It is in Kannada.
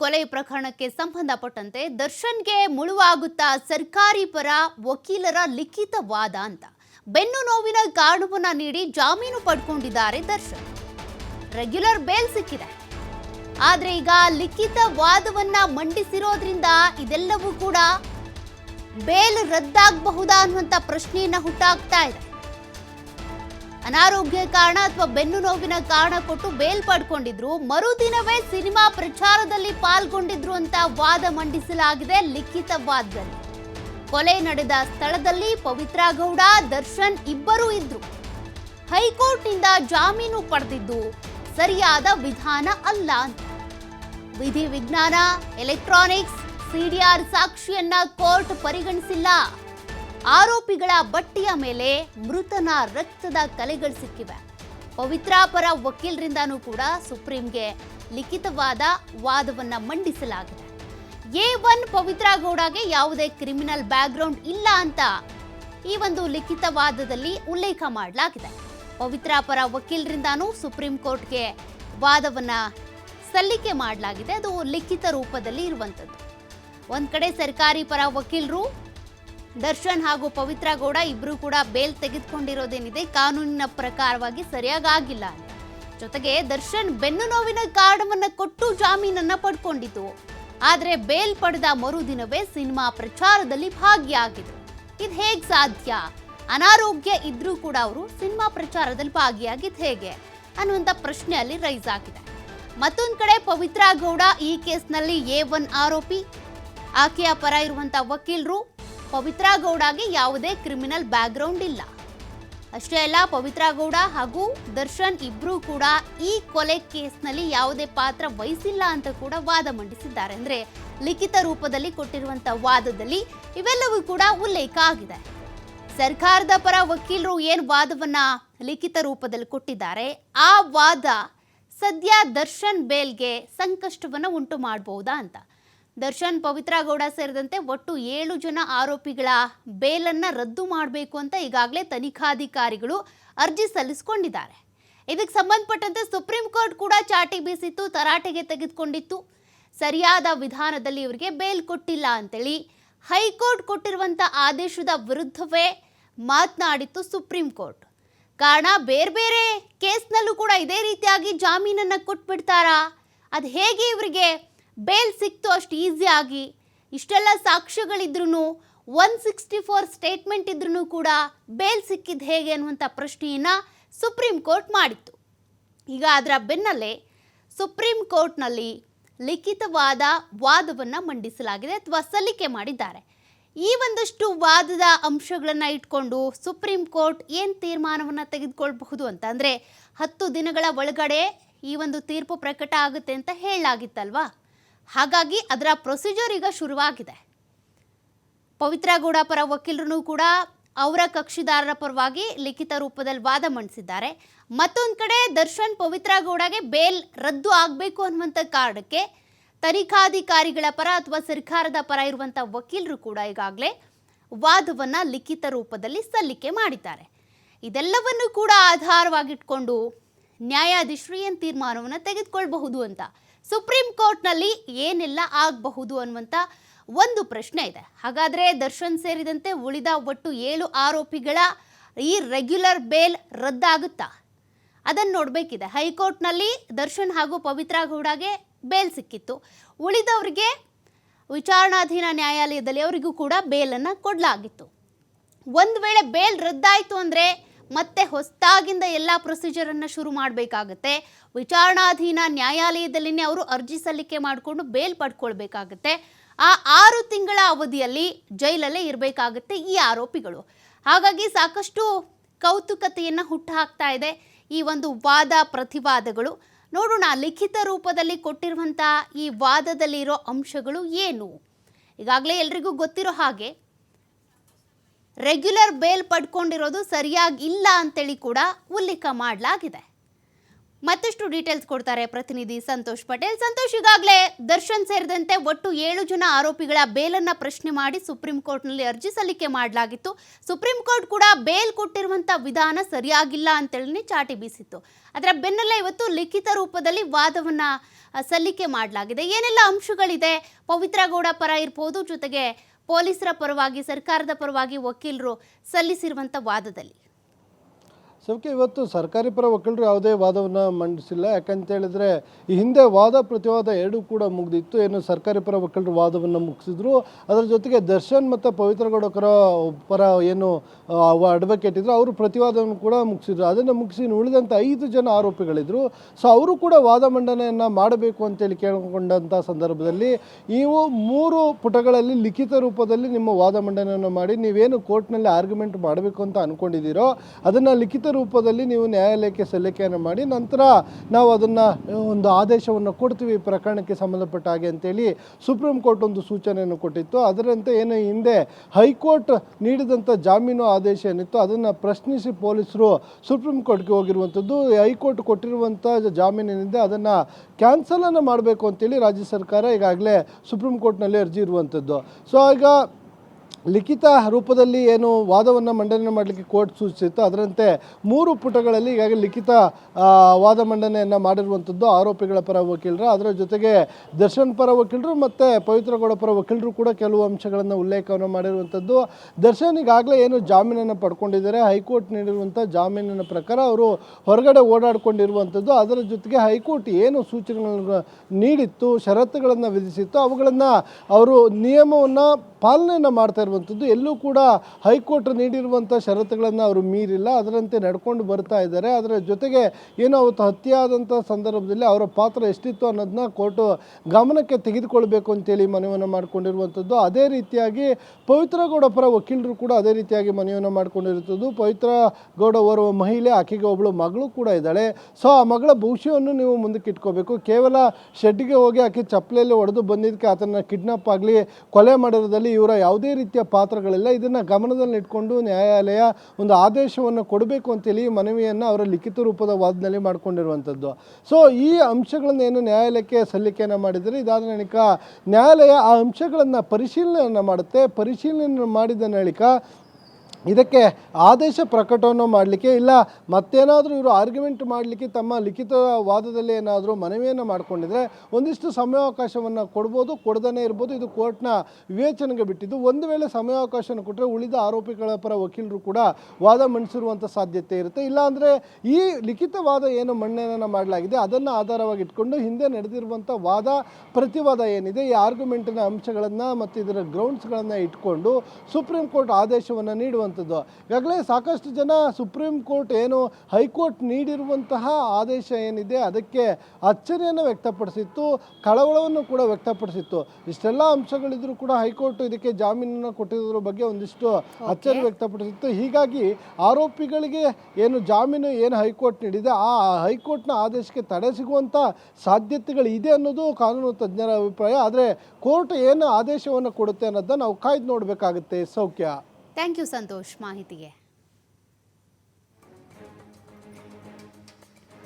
ಕೊಲೆ ಪ್ರಕರಣಕ್ಕೆ ಸಂಬಂಧಪಟ್ಟಂತೆ ದರ್ಶನ್ಗೆ ಮುಳುವಾಗುತ್ತಾ ಸರ್ಕಾರಿ ಪರ ವಕೀಲರ ಲಿಖಿತ ವಾದ ಅಂತ. ಬೆನ್ನು ನೋವಿನ ಕಾರಣವನ್ನ ನೀಡಿ ಜಾಮೀನು ಪಡ್ಕೊಂಡಿದ್ದಾರೆ ದರ್ಶನ್. ರೆಗ್ಯುಲರ್ ಬೇಲ್ ಸಿಕ್ಕಿದೆ. ಆದ್ರೆ ಈಗ ಲಿಖಿತ ವಾದವನ್ನ ಮಂಡಿಸಿರೋದ್ರಿಂದ ಇದೆಲ್ಲವೂ ಕೂಡ ಬೇಲ್ ರದ್ದಾಗಬಹುದಾ ಅನ್ನುವಂಥ ಪ್ರಶ್ನೆಯನ್ನ ಹುಟ್ಟಾಗ್ತಾ ಇದೆ. ಅನಾರೋಗ್ಯ ಕಾರಣ ಅಥವಾ ಬೆನ್ನು ನೋವಿನ ಕಾರಣ ಕೊಟ್ಟು ಬೇಲ್ ಪಡ್ಕೊಂಡಿದ್ರು. ಮರುದಿನವೇ ಸಿನಿಮಾ ಪ್ರಚಾರದಲ್ಲಿ ಪಾಲ್ಗೊಂಡಿದ್ರು ಅಂತ ವಾದ ಮಂಡಿಸಲಾಗಿದೆ ಲಿಖಿತ ವಾದದಲ್ಲಿ. ಕೊಲೆ ನಡೆದ ಸ್ಥಳದಲ್ಲಿ ಪವಿತ್ರ ಗೌಡ, ದರ್ಶನ್ ಇಬ್ಬರೂ ಇದ್ರು. ಹೈಕೋರ್ಟ್ನಿಂದ ಜಾಮೀನು ಪಡೆದಿದ್ದು ಸರಿಯಾದ ವಿಧಾನ ಅಲ್ಲ ಅಂತ. ವಿಧಿ ವಿಜ್ಞಾನ ಎಲೆಕ್ಟ್ರಾನಿಕ್ಸ್, ಸಿಡಿಆರ್ ಸಾಕ್ಷಿಯನ್ನ ಕೋರ್ಟ್ ಪರಿಗಣಿಸಿಲ್ಲ. ಆರೋಪಿಗಳ ಬಟ್ಟೆಯ ಮೇಲೆ ಮೃತನ ರಕ್ತದ ಕಲೆಗಳು ಸಿಕ್ಕಿವೆ. ಪವಿತ್ರಾಪರ ಪರ ವಕೀಲರಿಂದಾನೂ ಕೂಡ ಸುಪ್ರೀಂಗೆ ಲಿಖಿತವಾದ ವಾದವನ್ನ ಮಂಡಿಸಲಾಗಿದೆ. ಎ ಒನ್ ಪವಿತ್ರ ಗೌಡಗೆ ಯಾವುದೇ ಕ್ರಿಮಿನಲ್ ಬ್ಯಾಕ್ಗ್ರೌಂಡ್ ಇಲ್ಲ ಅಂತ ಈ ಒಂದು ಲಿಖಿತ ವಾದದಲ್ಲಿ ಉಲ್ಲೇಖ ಮಾಡಲಾಗಿದೆ. ಪವಿತ್ರಾಪರ ಪರ ವಕೀಲರಿಂದಾನೂ ಸುಪ್ರೀಂ ಕೋರ್ಟ್ಗೆ ವಾದವನ್ನ ಸಲ್ಲಿಕೆ ಮಾಡಲಾಗಿದೆ. ಅದು ಲಿಖಿತ ರೂಪದಲ್ಲಿ ಇರುವಂಥದ್ದು ಒಂದು ಕಡೆ ಸರ್ಕಾರಿ ಪರ ವಕೀಲರು ದರ್ಶನ್ ಹಾಗೂ ಪವಿತ್ರ ಗೌಡ ಇಬ್ರು ಕೂಡ ಬೇಲ್ ತೆಗೆದುಕೊಂಡಿರೋದೇನಿದೆ? ಕಾನೂನಿನ ಪ್ರಕಾರವಾಗಿ ಸರಿಯಾಗಿ ಆಗಿಲ್ಲ. ಅಂತ ಜೊತೆಗೆ ದರ್ಶನ್ ಬೆನ್ನು ನೋವಿನ ಕಾರಣವನ್ನ ಕೊಟ್ಟು ಜಾಮೀನನ್ನ ಪಡ್ಕೊಂಡಿತು ಆದ್ರೆ ಬೇಲ್ ಪಡೆದ ಮರುದಿನವೇ ಸಿನಿಮಾ ಪ್ರಚಾರದಲ್ಲಿ ಭಾಗಿಯಾಗಿದ್ರು. ಇದು ಹೇಗೆ ಸಾಧ್ಯ? ಅನಾರೋಗ್ಯ ಇದ್ರೂ ಕೂಡ ಅವರು ಸಿನಿಮಾ ಪ್ರಚಾರದಲ್ಲಿ ಭಾಗಿಯಾಗಿದ್ದು ಹೇಗೆ? ಅನ್ನುವಂಥ ಪ್ರಶ್ನೆ ಅಲ್ಲಿ ರೈಸ್ ಆಗಿದೆ ಮತ್ತೊಂದು ಕಡೆ ಪವಿತ್ರ ಗೌಡ ಈ ಕೇಸ್ನಲ್ಲಿ ಎ ಒನ್ ಆರೋಪಿ. ಆಕೆಯ ಪರ ಇರುವಂಥ ವಕೀಲರು ಪವಿತ್ರ ಗೌಡಗೆ ಯಾವುದೇ ಕ್ರಿಮಿನಲ್ ಬ್ಯಾಕ್ಗ್ರೌಂಡ್ ಇಲ್ಲ. ಅಷ್ಟೇ ಅಲ್ಲ, ಪವಿತ್ರ ಗೌಡ ಹಾಗೂ ದರ್ಶನ್ ಇಬ್ಬರೂ ಕೂಡ ಈ ಕೊಲೆ ಕೇಸ್ನಲ್ಲಿ ಯಾವುದೇ ಪಾತ್ರ ವಹಿಸಿಲ್ಲ ಅಂತ ಕೂಡ ವಾದ ಮಂಡಿಸಿದ್ದಾರೆ. ಅಂದ್ರೆ ಲಿಖಿತ ರೂಪದಲ್ಲಿ ಕೊಟ್ಟಿರುವಂಥ ವಾದದಲ್ಲಿ ಇವೆಲ್ಲವೂ ಕೂಡ ಉಲ್ಲೇಖ ಆಗಿದೆ. ಸರ್ಕಾರದ ಪರ ವಕೀಲರು ಏನು ವಾದವನ್ನ ಲಿಖಿತ ರೂಪದಲ್ಲಿ ಕೊಟ್ಟಿದ್ದಾರೆ, ಆ ವಾದ ಸದ್ಯ ದರ್ಶನ್ ಬೇಲ್ಗೆ ಸಂಕಷ್ಟವನ್ನು ಉಂಟು ಮಾಡಬಹುದಾ ಅಂತ. ದರ್ಶನ್ ಪವಿತ್ರ ಗೌಡ ಸೇರಿದಂತೆ ಒಟ್ಟು ಏಳು ಜನ ಆರೋಪಿಗಳ ಬೇಲನ್ನು ರದ್ದು ಮಾಡಬೇಕು ಅಂತ ಈಗಾಗಲೇ ತನಿಖಾಧಿಕಾರಿಗಳು ಅರ್ಜಿ ಸಲ್ಲಿಸಿಕೊಂಡಿದ್ದಾರೆ. ಇದಕ್ಕೆ ಸಂಬಂಧಪಟ್ಟಂತೆ ಸುಪ್ರೀಂ ಕೋರ್ಟ್ ಕೂಡ ಚಾಟಿ ಬೀಸಿತ್ತು, ತರಾಟೆಗೆ ತೆಗೆದುಕೊಂಡಿತ್ತು. ಸರಿಯಾದ ವಿಧಾನದಲ್ಲಿ ಇವರಿಗೆ ಬೇಲ್ ಕೊಟ್ಟಿಲ್ಲ ಅಂತೇಳಿ ಹೈಕೋರ್ಟ್ ಕೊಟ್ಟಿರುವಂಥ ಆದೇಶದ ವಿರುದ್ಧವೇ ಮಾತನಾಡಿತ್ತು ಸುಪ್ರೀಂ ಕೋರ್ಟ್. ಕಾರಣ ಬೇರೆ ಬೇರೆ ಕೇಸ್ನಲ್ಲೂ ಕೂಡ ಇದೇ ರೀತಿಯಾಗಿ ಜಾಮೀನನ್ನು ಕೊಟ್ಬಿಡ್ತಾರಾ? ಅದು ಹೇಗೆ ಇವರಿಗೆ ಬೇಲ್ ಸಿಕ್ತು ಅಷ್ಟು ಈಸಿಯಾಗಿ ಇಷ್ಟೆಲ್ಲ ಸಾಕ್ಷ್ಯಗಳಿದ್ರೂ ಒನ್ ಸಿಕ್ಸ್ಟಿ ಫೋರ್ ಸ್ಟೇಟ್ಮೆಂಟ್ ಇದ್ರೂ ಕೂಡ ಬೇಲ್ ಸಿಕ್ಕಿದ್ದು ಹೇಗೆ ಅನ್ನುವಂಥ ಪ್ರಶ್ನೆಯನ್ನು ಸುಪ್ರೀಂ ಕೋರ್ಟ್ ಮಾಡಿತ್ತು. ಈಗ ಅದರ ಬೆನ್ನಲ್ಲೇ ಸುಪ್ರೀಂ ಕೋರ್ಟ್ನಲ್ಲಿ ಲಿಖಿತವಾದ ವಾದವನ್ನು ಮಂಡಿಸಲಾಗಿದೆ ಅಥವಾ ಸಲ್ಲಿಕೆ ಮಾಡಿದ್ದಾರೆ. ಈ ಒಂದಷ್ಟು ವಾದದ ಅಂಶಗಳನ್ನು ಇಟ್ಕೊಂಡು ಸುಪ್ರೀಂ ಕೋರ್ಟ್ ಏನು ತೀರ್ಮಾನವನ್ನು ತೆಗೆದುಕೊಳ್ಬಹುದು ಅಂತ ಅಂದರೆ ಹತ್ತು ದಿನಗಳ ಒಳಗಡೆ ಈ ಒಂದು ತೀರ್ಪು ಪ್ರಕಟ ಆಗುತ್ತೆ ಅಂತ ಹೇಳಲಾಗಿತ್ತಲ್ವಾ? ಹಾಗಾಗಿ ಅದರ ಪ್ರೊಸೀಜರ್ ಈಗ ಶುರುವಾಗಿದೆ. ಪವಿತ್ರ ಗೌಡ ಪರ ವಕೀಲರು ಕೂಡ ಅವರ ಕಕ್ಷಿದಾರರ ಪರವಾಗಿ ಲಿಖಿತ ರೂಪದಲ್ಲಿ ವಾದ ಮಂಡಿಸಿದ್ದಾರೆ. ಮತ್ತೊಂದು ಕಡೆ ದರ್ಶನ್ ಪವಿತ್ರ ಗೌಡಗೆ ಬೇಲ್ ರದ್ದು ಆಗಬೇಕು ಅನ್ನುವಂಥ ಕಾರಣಕ್ಕೆ ತನಿಖಾಧಿಕಾರಿಗಳ ಪರ ಅಥವಾ ಸರ್ಕಾರದ ಪರ ಇರುವಂಥ ವಕೀಲರು ಕೂಡ ಈಗಾಗಲೇ ವಾದವನ್ನು ಲಿಖಿತ ರೂಪದಲ್ಲಿ ಸಲ್ಲಿಕೆ ಮಾಡಿದ್ದಾರೆ. ಇದೆಲ್ಲವನ್ನು ಕೂಡ ಆಧಾರವಾಗಿಟ್ಕೊಂಡು ನ್ಯಾಯಾಧೀಶರು ಏನು ತೀರ್ಮಾನವನ್ನು ತೆಗೆದುಕೊಳ್ಬಹುದು ಅಂತ ಸುಪ್ರೀಂ ಕೋರ್ಟ್ನಲ್ಲಿ ಏನೆಲ್ಲ ಆಗಬಹುದು ಅನ್ನುವಂಥ ಒಂದು ಪ್ರಶ್ನೆ ಇದೆ. ಹಾಗಾದರೆ ದರ್ಶನ್ ಸೇರಿದಂತೆ ಉಳಿದ ಒಟ್ಟು ಏಳು ಆರೋಪಿಗಳ ಈ ರೆಗ್ಯುಲರ್ ಬೇಲ್ ರದ್ದಾಗುತ್ತಾ? ಅದನ್ನು ನೋಡಬೇಕಿದೆ. ಹೈಕೋರ್ಟ್ನಲ್ಲಿ ದರ್ಶನ್ ಹಾಗೂ ಪವಿತ್ರ ಗೌಡಗೆ ಬೇಲ್ ಸಿಕ್ಕಿತ್ತು. ಉಳಿದವರಿಗೆ ವಿಚಾರಣಾಧೀನ ನ್ಯಾಯಾಲಯದಲ್ಲಿ ಅವರಿಗೂ ಕೂಡ ಬೇಲನ್ನು ಕೊಡಲಾಗಿತ್ತು. ಒಂದು ವೇಳೆ ಬೇಲ್ ರದ್ದಾಯಿತು ಅಂದರೆ ಮತ್ತೆ ಹೊಸದಾಗಿಂದ ಎಲ್ಲ ಪ್ರೊಸೀಜರನ್ನು ಶುರು ಮಾಡಬೇಕಾಗತ್ತೆ. ವಿಚಾರಣಾಧೀನ ನ್ಯಾಯಾಲಯದಲ್ಲಿನೇ ಅವರು ಅರ್ಜಿ ಸಲ್ಲಿಕೆ ಮಾಡಿಕೊಂಡು ಬೇಲ್ ಪಡ್ಕೊಳ್ಬೇಕಾಗತ್ತೆ. ಆ ಆರು ತಿಂಗಳ ಅವಧಿಯಲ್ಲಿ ಜೈಲಲ್ಲೇ ಇರಬೇಕಾಗತ್ತೆ ಈ ಆರೋಪಿಗಳು. ಹಾಗಾಗಿ ಸಾಕಷ್ಟು ಕೌತುಕತೆಯನ್ನು ಹುಟ್ಟುಹಾಕ್ತಾ ಇದೆ ಈ ಒಂದು ವಾದ ಪ್ರತಿವಾದಗಳು. ನೋಡೋಣ ಲಿಖಿತ ರೂಪದಲ್ಲಿ ಕೊಟ್ಟಿರುವಂಥ ಈ ವಾದದಲ್ಲಿರೋ ಅಂಶಗಳು ಏನು? ಈಗಾಗಲೇ ಎಲ್ರಿಗೂ ಗೊತ್ತಿರೋ ಹಾಗೆ ರೆಗ್ಯುಲರ್ ಬೇಲ್ ಪಡ್ಕೊಂಡಿರೋದು ಸರಿಯಾಗಿ ಇಲ್ಲ ಅಂತೇಳಿ ಕೂಡ ಉಲ್ಲೇಖ ಮಾಡಲಾಗಿದೆ. ಮತ್ತಷ್ಟು ಡೀಟೇಲ್ಸ್ ಕೊಡ್ತಾರೆ ಪ್ರತಿನಿಧಿ ಸಂತೋಷ್ ಪಟೇಲ್. ಸಂತೋಷ್, ಈಗಾಗಲೇ ದರ್ಶನ್ ಸೇರಿದಂತೆ ಒಟ್ಟು ಏಳು ಜನ ಆರೋಪಿಗಳ ಬೇಲನ್ನ ಪ್ರಶ್ನೆ ಮಾಡಿ ಸುಪ್ರೀಂ ಕೋರ್ಟ್ನಲ್ಲಿ ಅರ್ಜಿ ಸಲ್ಲಿಕೆ ಮಾಡಲಾಗಿತ್ತು. ಸುಪ್ರೀಂ ಕೋರ್ಟ್ ಕೂಡ ಬೇಲ್ ಕೊಟ್ಟಿರುವಂತ ವಿಧಾನ ಸರಿಯಾಗಿಲ್ಲ ಅಂತೇಳಿ ಚಾಟಿ ಬೀಸಿತ್ತು. ಅದರ ಬೆನ್ನಲ್ಲೇ ಇವತ್ತು ಲಿಖಿತ ರೂಪದಲ್ಲಿ ವಾದವನ್ನ ಸಲ್ಲಿಕೆ ಮಾಡಲಾಗಿದೆ. ಏನೆಲ್ಲ ಅಂಶಗಳಿದೆ? ಪವಿತ್ರ ಗೌಡ ಪರ ಇರ್ಬೋದು, ಜೊತೆಗೆ ಪೊಲೀಸರ ಪರವಾಗಿ, ಸರ್ಕಾರದ ಪರವಾಗಿ ವಕೀಲರು ಸಲ್ಲಿಸಿರುವಂತ ವಾದದಲ್ಲಿ. ಸೌಖ್ಯ ಇವತ್ತು ಸರ್ಕಾರಿ ಪರ ವಕೀಲರು ಯಾವುದೇ ವಾದವನ್ನು ಮಂಡಿಸಿಲ್ಲ. ಯಾಕಂತ ಹೇಳಿದ್ರೆ ಈ ಹಿಂದೆ ವಾದ ಪ್ರತಿವಾದ ಎರಡೂ ಕೂಡ ಮುಗಿದಿತ್ತು. ಏನು ಸರ್ಕಾರಿ ಪರ ವಕೀಲರು ವಾದವನ್ನು ಮುಗಿಸಿದ್ರು. ಅದರ ಜೊತೆಗೆ ದರ್ಶನ್ ಮತ್ತು ಪವಿತ್ರ ಗೌಡಕರ ಪರ ಏನು ಅಡ್ವೊಕೇಟ್ ಇದ್ದರು ಅವರು ಪ್ರತಿವಾದವನ್ನು ಕೂಡ ಮುಗಿಸಿದ್ರು. ಅದನ್ನು ಮುಗಿಸಿ ಉಳಿದಂಥ ಐದು ಜನ ಆರೋಪಿಗಳಿದ್ರು. ಸೊ ಅವರು ಕೂಡ ವಾದ ಮಂಡನೆಯನ್ನು ಮಾಡಬೇಕು ಅಂತೇಳಿ ಕೇಳಿಕೊಂಡಂಥ ಸಂದರ್ಭದಲ್ಲಿ ನೀವು ಮೂರು ಪುಟಗಳಲ್ಲಿ ಲಿಖಿತ ರೂಪದಲ್ಲಿ ನಿಮ್ಮ ವಾದ ಮಂಡನೆಯನ್ನು ಮಾಡಿ ನೀವೇನು ಕೋರ್ಟ್ನಲ್ಲಿ ಆರ್ಗ್ಯುಮೆಂಟ್ ಮಾಡಬೇಕು ಅಂತ ಅಂದ್ಕೊಂಡಿದ್ದೀರೋ ಅದನ್ನು ಲಿಖಿತ ರೂಪದಲ್ಲಿ ನೀವು ನ್ಯಾಯಾಲಯಕ್ಕೆ ಸಲ್ಲಿಕೆಯನ್ನು ಮಾಡಿ ನಂತರ ನಾವು ಅದನ್ನು ಒಂದು ಆದೇಶವನ್ನು ಕೊಡ್ತೀವಿ ಪ್ರಕರಣಕ್ಕೆ ಸಂಬಂಧಪಟ್ಟ ಹಾಗೆ ಅಂತೇಳಿ ಸುಪ್ರೀಂ ಕೋರ್ಟ್ ಒಂದು ಸೂಚನೆಯನ್ನು ಕೊಟ್ಟಿತ್ತು. ಅದರಂತೆ ಏನು ಹಿಂದೆ ಹೈಕೋರ್ಟ್ ನೀಡಿದಂಥ ಜಾಮೀನು ಆದೇಶ ಏನಿತ್ತು ಅದನ್ನು ಪ್ರಶ್ನಿಸಿ ಪೊಲೀಸರು ಸುಪ್ರೀಂ ಕೋರ್ಟ್ಗೆ ಹೋಗಿರುವಂಥದ್ದು. ಹೈಕೋರ್ಟ್ ಕೊಟ್ಟಿರುವಂಥ ಜಾಮೀನಿನಿಂದ ಅದನ್ನು ಕ್ಯಾನ್ಸಲನ್ನು ಮಾಡಬೇಕು ಅಂತೇಳಿ ರಾಜ್ಯ ಸರ್ಕಾರ ಈಗಾಗಲೇ ಸುಪ್ರೀಂ ಕೋರ್ಟ್ನಲ್ಲಿ ಅರ್ಜಿ ಇರುವಂಥದ್ದು. ಸೊ, ಈಗ ಲಿಖಿತ ರೂಪದಲ್ಲಿ ಏನು ವಾದವನ್ನು ಮಂಡನೆ ಮಾಡಲಿಕ್ಕೆ ಕೋರ್ಟ್ ಸೂಚಿಸಿತ್ತು. ಅದರಂತೆ ಮೂರು ಪುಟಗಳಲ್ಲಿ ಈಗಾಗಲೇ ಲಿಖಿತ ವಾದ ಮಂಡನೆಯನ್ನು ಮಾಡಿರುವಂಥದ್ದು ಆರೋಪಿಗಳ ಪರ ವಕೀಲರು. ಅದರ ಜೊತೆಗೆ ದರ್ಶನ್ ಪರ ವಕೀಲರು ಮತ್ತು ಪವಿತ್ರಗೌಡ ಪರ ವಕೀಲರು ಕೂಡ ಕೆಲವು ಅಂಶಗಳನ್ನು ಉಲ್ಲೇಖವನ್ನು ಮಾಡಿರುವಂಥದ್ದು ದರ್ಶನ್ ಈಗಾಗಲೇ ಏನು ಜಾಮೀನನ್ನು ಪಡ್ಕೊಂಡಿದ್ದಾರೆ. ಹೈಕೋರ್ಟ್ ನೀಡಿರುವಂಥ ಜಾಮೀನಿನ ಪ್ರಕಾರ ಅವರು ಹೊರಗಡೆ ಓಡಾಡಿಕೊಂಡಿರುವಂಥದ್ದು ಅದರ ಜೊತೆಗೆ ಹೈಕೋರ್ಟ್ ಏನು ಸೂಚನೆಗಳನ್ನು ನೀಡಿತ್ತು, ಷರತ್ತುಗಳನ್ನು ವಿಧಿಸಿತ್ತು, ಅವುಗಳನ್ನು ಅವರು ನಿಯಮವನ್ನು ಪಾಲನೆಯನ್ನು ಮಾಡ್ತಾ ಇರುವಂಥದ್ದು, ಎಲ್ಲೂ ಕೂಡ ಹೈಕೋರ್ಟ್ ನೀಡಿರುವಂಥ ಷರತ್ತುಗಳನ್ನು ಅವರು ಮೀರಿಲ್ಲ. ಅದರಂತೆ ನಡ್ಕೊಂಡು ಬರ್ತಾ ಇದ್ದಾರೆ. ಅದರ ಜೊತೆಗೆ ಏನು ಅವತ್ತು ಹತ್ಯೆ ಆದಂಥ ಸಂದರ್ಭದಲ್ಲಿ ಅವರ ಪಾತ್ರ ಎಷ್ಟಿತ್ತು ಅನ್ನೋದನ್ನ ಕೋರ್ಟು ಗಮನಕ್ಕೆ ತೆಗೆದುಕೊಳ್ಬೇಕು ಅಂತೇಳಿ ಮನವಿಯನ್ನು ಮಾಡಿಕೊಂಡಿರುವಂಥದ್ದು. ಅದೇ ರೀತಿಯಾಗಿ ಪವಿತ್ರ ಗೌಡ ಪರ ವಕೀಲರು ಕೂಡ ಅದೇ ರೀತಿಯಾಗಿ ಮನವಿಯನ್ನು ಮಾಡಿಕೊಂಡಿರುತ್ತದೆ ಪವಿತ್ರ ಗೌಡ ಓರ್ವ ಮಹಿಳೆ, ಆಕೆಗೆ ಒಬ್ಬಳು ಮಗಳು ಕೂಡ ಇದ್ದಾಳೆ. ಸೊ, ಆ ಮಗಳ ಭವಿಷ್ಯವನ್ನು ನೀವು ಮುಂದಕ್ಕೆ ಇಟ್ಕೋಬೇಕು. ಕೇವಲ ಶೆಡ್ಗೆ ಹೋಗಿ ಆಕೆ ಚಪ್ಪಲೆಯಲ್ಲಿ ಹೊಡೆದು ಬಂದಿದ್ದಕ್ಕೆ ಆತನ ಕಿಡ್ನಾಪ್ ಆಗಲಿ, ಕೊಲೆ ಮಾಡಿರೋದಲ್ಲಿ ಇವರ ಯಾವುದೇ ರೀತಿಯ ಪಾತ್ರಗಳಿಲ್ಲ. ಇದನ್ನು ಗಮನದಲ್ಲಿಟ್ಕೊಂಡು ನ್ಯಾಯಾಲಯ ಒಂದು ಆದೇಶವನ್ನು ಕೊಡಬೇಕು ಅಂತೇಳಿ ಮನವಿಯನ್ನು ಅವರ ಲಿಖಿತ ರೂಪದ ವಾದದಲ್ಲಿ ಮಾಡಿಕೊಂಡಿರುವಂಥದ್ದು ಸೊ ಈ ಅಂಶಗಳನ್ನೇನು ನ್ಯಾಯಾಲಯಕ್ಕೆ ಸಲ್ಲಿಕೆಯನ್ನು ಮಾಡಿದರೆ, ಇದಾದ ಬಳಿಕ ನ್ಯಾಯಾಲಯ ಆ ಅಂಶಗಳನ್ನು ಪರಿಶೀಲನೆಯನ್ನು ಮಾಡುತ್ತೆ. ಪರಿಶೀಲನೆ ಮಾಡಿದ ಬಳಿಕ ಇದಕ್ಕೆ ಆದೇಶ ಪ್ರಕಟವನ್ನು ಮಾಡಲಿಕ್ಕೆ ಇಲ್ಲ, ಮತ್ತೇನಾದರೂ ಇವರು ಆರ್ಗ್ಯುಮೆಂಟ್ ಮಾಡಲಿಕ್ಕೆ ತಮ್ಮ ಲಿಖಿತ ವಾದದಲ್ಲಿ ಏನಾದರೂ ಮನವಿಯನ್ನು ಮಾಡಿಕೊಂಡಿದ್ರೆ ಒಂದಿಷ್ಟು ಸಮಯಾವಕಾಶವನ್ನು ಕೊಡ್ಬೋದು, ಕೊಡದೇ ಇರ್ಬೋದು. ಇದು ಕೋರ್ಟ್ನ ವಿವೇಚನೆಗೆ ಬಿಟ್ಟಿದ್ದು. ಒಂದು ವೇಳೆ ಸಮಯಾವಕಾಶವನ್ನು ಕೊಟ್ಟರೆ ಉಳಿದ ಆರೋಪಿಗಳ ಪರ ವಕೀಲರು ಕೂಡ ವಾದ ಮಂಡಿಸಿರುವಂಥ ಸಾಧ್ಯತೆ ಇರುತ್ತೆ. ಇಲ್ಲಾಂದರೆ ಈ ಲಿಖಿತ ವಾದ ಏನು ಮಣ್ಣೇನ ಮಾಡಲಾಗಿದೆ, ಅದನ್ನು ಆಧಾರವಾಗಿ ಇಟ್ಕೊಂಡು ಹಿಂದೆ ನಡೆದಿರುವಂಥ ವಾದ, ಪ್ರತಿವಾದ ಏನಿದೆ, ಈ ಆರ್ಗ್ಯುಮೆಂಟಿನ ಅಂಶಗಳನ್ನು ಮತ್ತು ಇದರ ಗ್ರೌಂಡ್ಸ್ಗಳನ್ನು ಇಟ್ಕೊಂಡು ಸುಪ್ರೀಂ ಕೋರ್ಟ್ ಆದೇಶವನ್ನು ನೀಡುವಂಥದ್ದು ಈಗಾಗಲೇ ಸಾಕಷ್ಟು ಜನ ಸುಪ್ರೀಂ ಕೋರ್ಟ್ ಏನು ಹೈಕೋರ್ಟ್ ನೀಡಿರುವಂತಹ ಆದೇಶ ಏನಿದೆ ಅದಕ್ಕೆ ಅಚ್ಚರಿಯನ್ನು ವ್ಯಕ್ತಪಡಿಸಿತ್ತು ಕಳವಳವನ್ನು ಕೂಡ ವ್ಯಕ್ತಪಡಿಸಿತ್ತು. ಇಷ್ಟೆಲ್ಲ ಅಂಶಗಳಿದ್ರೂ ಕೂಡ ಹೈಕೋರ್ಟ್ ಇದಕ್ಕೆ ಜಾಮೀನನ್ನು ಕೊಟ್ಟಿರೋದ್ರ ಬಗ್ಗೆ ಒಂದಿಷ್ಟು ಅಚ್ಚರಿ ವ್ಯಕ್ತಪಡಿಸಿತ್ತು. ಹೀಗಾಗಿ ಆರೋಪಿಗಳಿಗೆ ಏನು ಜಾಮೀನು ಏನು ಹೈಕೋರ್ಟ್ ನೀಡಿದೆ ಆ ಹೈಕೋರ್ಟ್ನ ಆದೇಶಕ್ಕೆ ತಡೆ ಸಿಗುವಂಥ ಸಾಧ್ಯತೆಗಳು ಇದೆ ಅನ್ನೋದು ಕಾನೂನು ತಜ್ಞರ ಅಭಿಪ್ರಾಯ. ಆದರೆ ಕೋರ್ಟ್ ಏನು ಆದೇಶವನ್ನು ಕೊಡುತ್ತೆ ಅನ್ನೋದನ್ನ ನಾವು ಕಾಯ್ದು ನೋಡಬೇಕಾಗುತ್ತೆ. ಸೌಖ್ಯ. ಥ್ಯಾಂಕ್ ಯು ಸಂತೋಷ್ ಮಾಹಿತಿಗೆ.